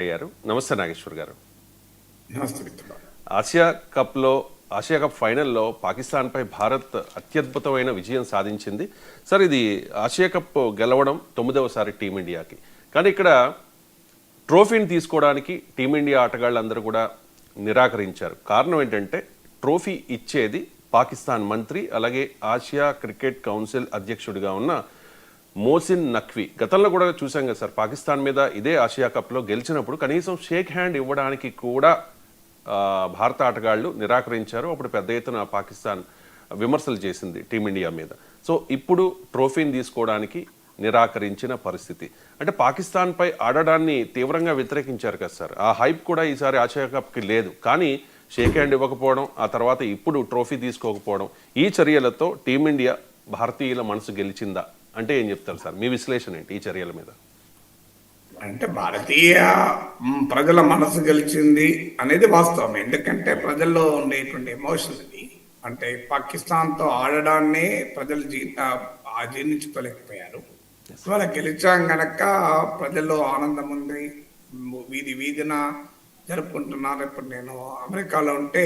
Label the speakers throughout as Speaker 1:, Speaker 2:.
Speaker 1: అయ్యారు. నమస్తే నాగేశ్వర్ గారు. ఆసియా కప్లో ఆసియా కప్ ఫైనల్లో పాకిస్తాన్పై భారత్ అత్యద్భుతమైన విజయం సాధించింది. సార్ ఇది ఆసియా కప్ గెలవడం తొమ్మిదవసారి టీమిండియాకి. కానీ ఇక్కడ ట్రోఫీని తీసుకోవడానికి టీమిండియా ఆటగాళ్ళందరూ కూడా నిరాకరించారు. కారణం ఏంటంటే ట్రోఫీ ఇచ్చేది పాకిస్తాన్ మంత్రి అలాగే ఆసియా క్రికెట్ కౌన్సిల్ అధ్యక్షుడిగా ఉన్న మోసిన్ నఖ్వీ గతంలో కూడా చూసాం కదా సార్ పాకిస్తాన్ మీద ఇదే ఆసియా కప్లో గెలిచినప్పుడు కనీసం షేక్ హ్యాండ్ ఇవ్వడానికి కూడా భారత ఆటగాళ్ళు నిరాకరించారు. అప్పుడు పెద్ద ఎత్తున పాకిస్తాన్ విమర్శలు చేసింది టీమిండియా మీద. సో ఇప్పుడు ట్రోఫీని తీసుకోవడానికి నిరాకరించిన పరిస్థితి. అంటే పాకిస్తాన్పై ఆడడాన్ని తీవ్రంగా వ్యతిరేకించారు కదా సార్. ఆ హైప్ కూడా ఈసారి ఆసియా కప్కి లేదు. కానీ షేక్ హ్యాండ్ ఇవ్వకపోవడం ఆ తర్వాత ఇప్పుడు ట్రోఫీ తీసుకోకపోవడం ఈ చర్యలతో టీమిండియా భారతీయుల మనసు గెలిచిందా? అంటే ఏం చెప్తారు సార్? మీ విశ్లేషణ ఏంటి ఈ చర్యల మీద?
Speaker 2: అంటే భారతీయ ప్రజల మనసు గెలిచింది అనేది వాస్తవం. ఎందుకంటే ప్రజల్లో ఉండేటువంటి ఎమోషన్ ఇది అంటే పాకిస్తాన్తో ఆడడాన్నే ప్రజలు జీ జీర్ణించుకోలేకపోయారు. ఇవాళ గెలిచాం గనక ప్రజల్లో ఆనందం ఉంది వీధి వీధిన జరుపుకుంటున్నారు. ఇప్పుడు నేను అమెరికాలో ఉంటే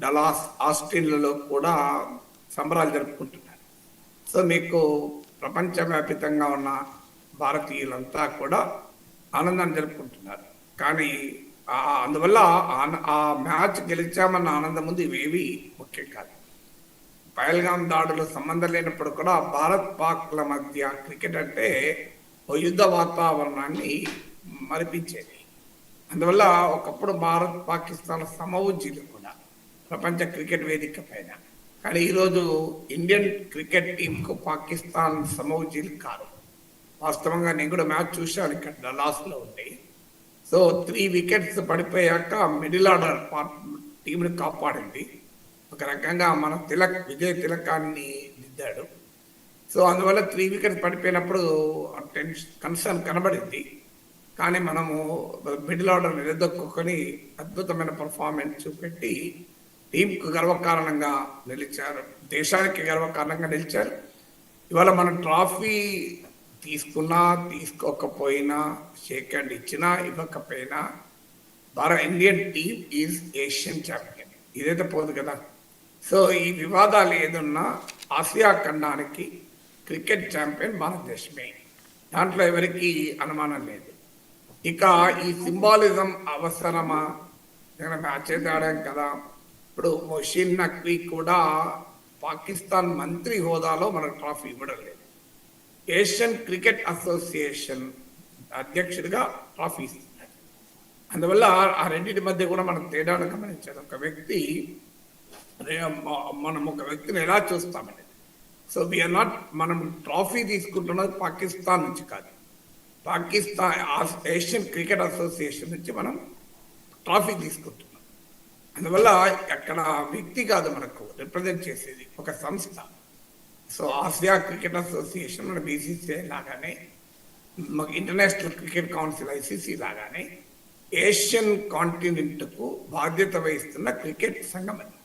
Speaker 2: డలాస్ ఆస్టిన్లలో కూడా సంబరాలు జరుపుకుంటున్నారు. సో మీకు ప్రపంచవ్యాపితంగా ఉన్న భారతీయులంతా కూడా ఆనందాన్ని జరుపుకుంటున్నారు. కానీ అందువల్ల ఆన- ఆ మ్యాచ్ గెలిచామన్న ఆనందం ముందు ఇవేవి ముఖ్యం కాదు. పయల్గాం దాడులు సంబంధం లేనప్పుడు కూడా భారత్ పాక్ల మధ్య క్రికెట్ అంటే యుద్ధ వాతావరణాన్ని మరిపించేది. అందువల్ల ఒకప్పుడు భారత్ పాకిస్తాన్ సమవుజ్జీలు కూడా ప్రపంచ క్రికెట్ వేదిక పైన కానీ ఈరోజు ఇండియన్ క్రికెట్ టీంకు పాకిస్తాన్ సమవుజ్జీలు కాదు వాస్తవంగా నేను కూడా మ్యాచ్ చూశాను ఇక్కడ డలాస్లో ఉండి సో త్రీ వికెట్స్ పడిపోయాక మిడిల్ ఆర్డర్ టీంని కాపాడింది. ఒక రకంగా మన తిలక్ విజయ్ తిలకాన్ని దిద్దాడు. సో అందువల్ల త్రీ వికెట్స్ పడిపోయినప్పుడు టెన్షన్ కన్సర్న్ కనబడింది. కానీ మనము మిడిల్ ఆర్డర్ నిలదొక్కుని అద్భుతమైన పర్ఫార్మెన్స్ చూపెట్టి టీంకు గర్వకారణంగా నిలిచారు. దేశానికి గర్వకారణంగా నిలిచారు. ఇవాళ మనం ట్రాఫీ తీసుకున్నా తీసుకోకపోయినా షేక్ హ్యాండ్ ఇచ్చినా ఇవ్వకపోయినా భారత Indian team is Asian champion. ఇదైతే పోదు కదా. సో ఈ వివాదాలు ఏదున్నా ఆసియా ఖండానికి క్రికెట్ ఛాంపియన్ భారతదేశమే. దాంట్లో ఎవరికి అనుమానం లేదు. ఇక ఈ సింబాలిజం అవసరమా? మ్యాచ్ అయితే ఆడాం కదా. ఇప్పుడు మొషిన్ నక్వీ కూడా పాకిస్తాన్ మంత్రి హోదాలో మనకు ట్రాఫీ ఇవ్వడం లేదు ఏషియన్ క్రికెట్ అసోసియేషన్ అధ్యక్షుడిగా ట్రాఫీ ఇస్తున్నారు అందువల్ల ఆ రెండింటి మధ్య కూడా మనం తేడాను గమనించాలి. ఒక వ్యక్తి మనం ఒక వ్యక్తిని ఎలా చూస్తామనేది. సో వీఆర్ నాట్ మనం ట్రాఫీ తీసుకుంటున్నది పాకిస్తాన్ నుంచి కాదు. పాకిస్తాన్ ఏషియన్ క్రికెట్ అసోసియేషన్ నుంచి మనం ట్రాఫీ తీసుకుంటున్నాం. అందువల్ల అక్కడ వ్యక్తి కాదు మనకు రిప్రజెంట్ చేసేది ఒక సంస్థ. సో ఆసియా క్రికెట్ అసోసియేషన్ మన బీసీసీఐ లాగానే మాకు ఇంటర్నేషనల్ క్రికెట్ కౌన్సిల్ ఐసీసీ లాగానే ఏషియన్ కాంటినెంట్కు బాధ్యత వహిస్తున్న క్రికెట్ సంఘం అది.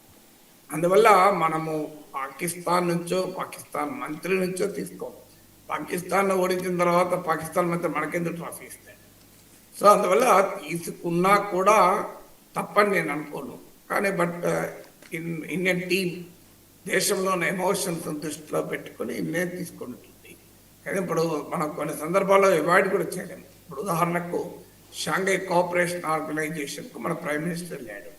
Speaker 2: అందువల్ల మనము పాకిస్తాన్ నుంచో పాకిస్తాన్ మంత్రి నుంచో తీసుకోము. పాకిస్తాన్ ఓడించిన తర్వాత పాకిస్తాన్ మంత్రి మనకెందుకు ట్రాఫీ ఇస్తాడు? సో అందువల్ల తీసుకున్నా కూడా తప్పని నేను అనుకోను. కానీ బట్ ఇన్ ఇండియన్ టీం దేశంలో ఉన్న ఎమోషన్స్ దృష్టిలో పెట్టుకొని నేను తీసుకుంటుంది. కానీ ఇప్పుడు మనం కొన్ని సందర్భాల్లో అవాయిడ్ కూడా చేయలేము ఇప్పుడు ఉదాహరణకు షాంఘై కోఆపరేషన్ ఆర్గనైజేషన్కు మన ప్రైమ్ మినిస్టర్ వెళ్ళాడు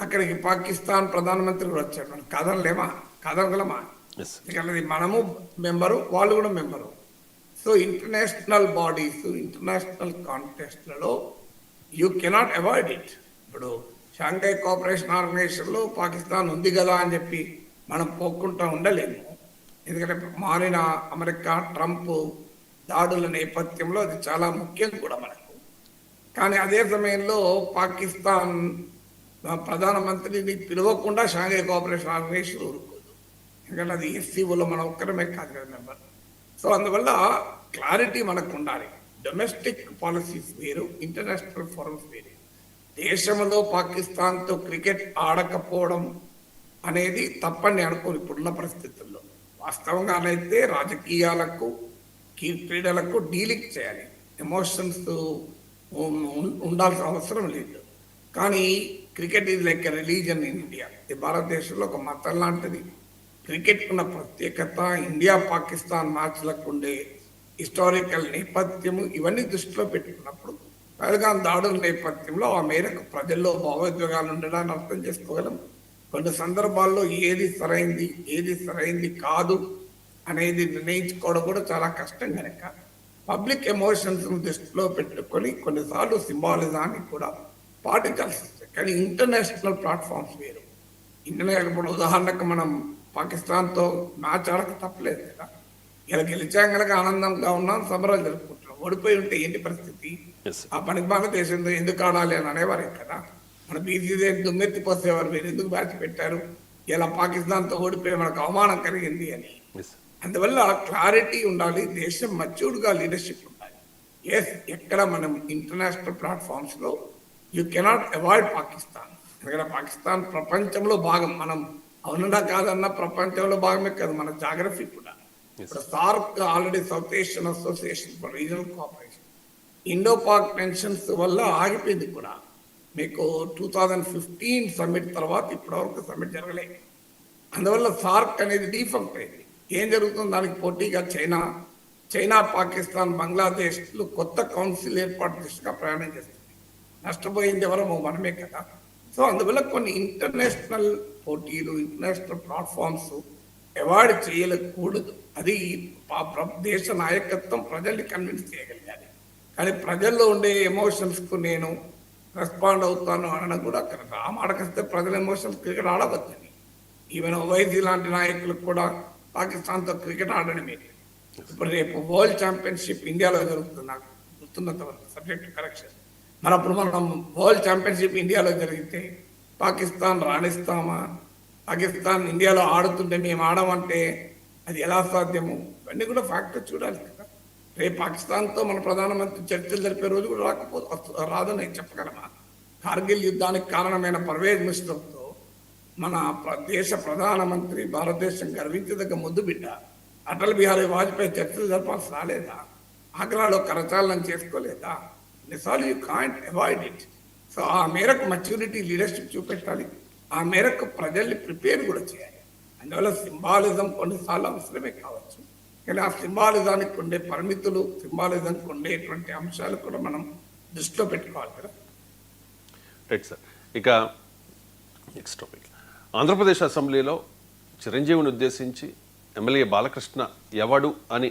Speaker 2: అక్కడికి పాకిస్తాన్ ప్రధానమంత్రి కూడా వచ్చాడు. మనం కాదనలేమా కాదనగలమా
Speaker 1: Yes.
Speaker 2: ఎందుకంటే మనము మెంబరు వాళ్ళు కూడా member. So international bodies international కాంటెస్ట్లలో you cannot avoid it. ఇప్పుడు షాంఘై కోఆపరేషన్ ఆర్గనైజేషన్లో పాకిస్తాన్ ఉంది కదా అని చెప్పి మనం పోక్కుంటూ ఉండలేము. ఎందుకంటే మారిన అమెరికా ట్రంప్ దాడుల నేపథ్యంలో అది చాలా ముఖ్యం కూడా మనకు. కానీ అదే సమయంలో పాకిస్తాన్ ప్రధానమంత్రిని పిలవకుండా షాంఘై కోఆపరేషన్ ఆర్గనైజేషన్ ఊరుకోదు. ఎందుకంటే అది ఎస్సీఓలో మనం ఒక్కరమే కాదు కదా మెంబర్. సో అందువల్ల క్లారిటీ మనకు ఉండాలి. డొమెస్టిక్ పాలసీస్ వేరు ఇంటర్నేషనల్ ఫోరమ్స్ వేరు. దేశంలో పాకిస్తాన్తో క్రికెట్ ఆడకపోవడం అనేది తప్పని అనుకోని ఇప్పుడున్న పరిస్థితుల్లో. వాస్తవంగానైతే రాజకీయాలకు కీ- క్రీడలకు డీలింగ్ చేయాలి. ఎమోషన్స్ ఉండాల్సిన అవసరం లేదు. కానీ cricket is like religion in India. ఇది భారతదేశంలో ఒక మతం లాంటిది. క్రికెట్ ఉన్న ప్రత్యేకత ఇండియా పాకిస్తాన్ మ్యాచ్లకు ఉండే హిస్టారికల్ నేపథ్యము ఇవన్నీ దృష్టిలో పెట్టుకున్నప్పుడు పహల్గాం దాడుల నేపథ్యంలో ఆ మేరకు ప్రజల్లో భావోద్వేగాలు ఉండడాన్ని అర్థం చేసుకోగలం. కొన్ని సందర్భాల్లో ఏది సరైంది ఏది సరైంది కాదు అనేది నిర్ణయించుకోవడం కూడా చాలా కష్టం కనుక పబ్లిక్ ఎమోషన్స్ దృష్టిలో పెట్టుకొని కొన్నిసార్లు సింబాలిజాన్ని కూడా పాటించాల్సి వస్తుంది కానీ ఇంటర్నేషనల్ ప్లాట్ఫామ్స్ వేరు. ఇంటర్నేషనల్ ఇప్పుడు ఉదాహరణకు మనం పాకిస్తాన్తో మ్యాచ్ ఆడక తప్పలేదు కదా. ఇలా గెలిచాం కనుక ఆనందంగా ఉన్నాం సంబరాలు జరుపుకుంటున్నాం. ఓడిపోయి ఉంటే ఏంటి పరిస్థితి. ఆ పనికి భారతదేశంలో ఎందుకు ఆడాలి అని అనేవారే కదా. మన బీసీసీ దుమ్మెత్తిపోసేవారు మీరు ఎందుకు మ్యాచ్ పెట్టారు? ఇలా పాకిస్తాన్తో ఓడిపోయి మనకు అవమానం కలిగింది అని. అందువల్ల క్లారిటీ ఉండాలి దేశం మచ్యూర్డ్గా లీడర్షిప్ ఉండాలి. ఎస్ ఎక్కడ మనం ఇంటర్నేషనల్ ప్లాట్ఫామ్స్లో యూ కెనాట్ అవాయిడ్ పాకిస్తాన్. ఎందుకంటే పాకిస్తాన్ ప్రపంచంలో భాగం మనం అవునన్నా కాదన్నా ప్రపంచంలో భాగమే కాదు మన జాగ్రఫీ కూడా. SAARC already South Asian association for regional cooperation Indo Pak tensions వల్ల ఆగిపోయింది కూడా. మీకు టూ థౌజండ్ ఫిఫ్టీన్ సమ్మిట్ తర్వాత ఇప్పటివరకు సమ్మిట్ జరగలేదు అందువల్ల సార్క్ అనేది డీఫంక్ట్ అయింది. ఏం జరుగుతుంది? దానికి పోటీగా చైనా చైనా పాకిస్తాన్ బంగ్లాదేశ్లు కొత్త కౌన్సిల్ ఏర్పాటు దిశగా ప్రయాణం చేస్తుంది నష్టపోయింది ఎవరో మనమే కదా. సో అందువల్ల కొన్ని ఇంటర్నేషనల్ పోటీలు ఇంటర్నేషనల్ ప్లాట్ఫామ్స్ అవాయిడ్ చేయకూడదు. అది దేశ నాయకత్వం ప్రజల్ని కన్విన్స్ చేయగలిగాలి. కానీ ప్రజల్లో ఉండే ఎమోషన్స్కు నేను రెస్పాండ్ అవుతాను అనడం కూడా అక్కడ రామాడకొస్తే ప్రజల ఎమోషన్స్ క్రికెట్ ఆడవచ్చని ఈవెన్ ఓవైసీ లాంటి నాయకులకు కూడా పాకిస్తాన్తో క్రికెట్ ఆడడమే. ఇప్పుడు రేపు వరల్డ్ ఛాంపియన్షిప్ ఇండియాలో జరుగుతుంది నాకు గుర్తున్నంత వరకు సబ్జెక్ట్ కరెక్షన్ మరి అప్పుడు మనం వరల్డ్ ఛాంపియన్షిప్ ఇండియాలో జరిగితే పాకిస్తాన్ రాణిస్తామా? పాకిస్తాన్ ఇండియాలో ఆడుతుంటే మేము ఆడమంటే అది ఎలా సాధ్యము? ఇవన్నీ కూడా ఫ్యాక్టర్ చూడాలి కదా. రేపు పాకిస్తాన్తో మన ప్రధానమంత్రి చర్చలు జరిపే రోజు కూడా రాకపోతే రాదని నేను చెప్పగలమా కార్గిల్ యుద్ధానికి కారణమైన పర్వేజ్ మిశ్రమ్తో మన దేశ ప్రధానమంత్రి భారతదేశం గర్వించదగ్గ ముద్దు బిడ్డ. అటల్ బిహారీ వాజ్పేయి చర్చలు జరపాల్సి రాలేదా? ఆగ్రాలో కరచాలనం చేసుకోలేదా? నిసార్లు you can't avoid it. So ఆ మేరకు మెచ్యూరిటీ లీడర్షిప్ చూపెట్టాలి. ఆ మేరకు ప్రజల్ని ప్రిపేర్ కూడా చేయాలి. అందువల్ల సింబాలిజం కొన్నిసార్లు అవసరమే కావచ్చు. కానీ ఆ సింబాలిజానికి ఉండే పరిమితులు సింబాలిజంకి ఉండేటువంటి అంశాలు కూడా మనం దృష్టిలో పెట్టుకోవాలి కదా.
Speaker 1: రైట్ సార్ ఇక నెక్స్ట్ టాపిక్ ఆంధ్రప్రదేశ్ అసెంబ్లీలో చిరంజీవిని ఉద్దేశించి ఎమ్మెల్యే బాలకృష్ణ ఎవడు అని